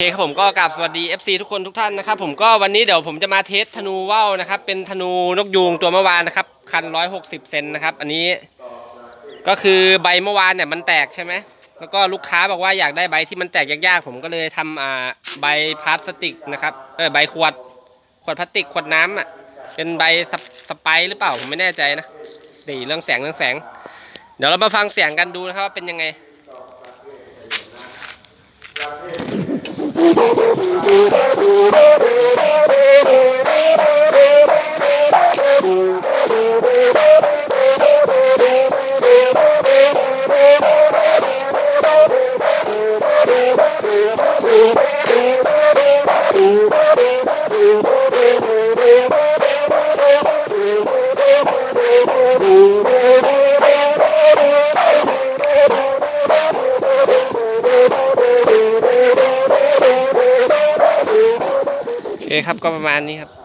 โอเคครับผมก็กราบสวัสดี FC ทุกคนทุกท่านนะครับผมก็วันนี้เดี๋ยวผมจะมาเทสธนูว่าวนะครับเป็นธนูนกยูงตัวเมื่อวานนะครับคัน160เซนนะครับอันนี้ก็คือใบเมื่อวานเนี่ยมันแตกใช่ไหมแล้วก็ลูกค้าบอกว่าอยากได้ใบที่มันแตกยากๆ ผมก็เลยทำอ่าใบพลาสติกนะครับเออใบขวดขวดพลาสติกขวดน้ำอะเป็นใบสปสไปหรือเปล่าผมไม่แน่ใจนะสีเรื่องแสงเรื่องแสง เดี๋ยวเรามาฟังเสียงกันดูนะครับว่าเป็นยังไง Ooh. เคครับก็ประมาณนี้ครับ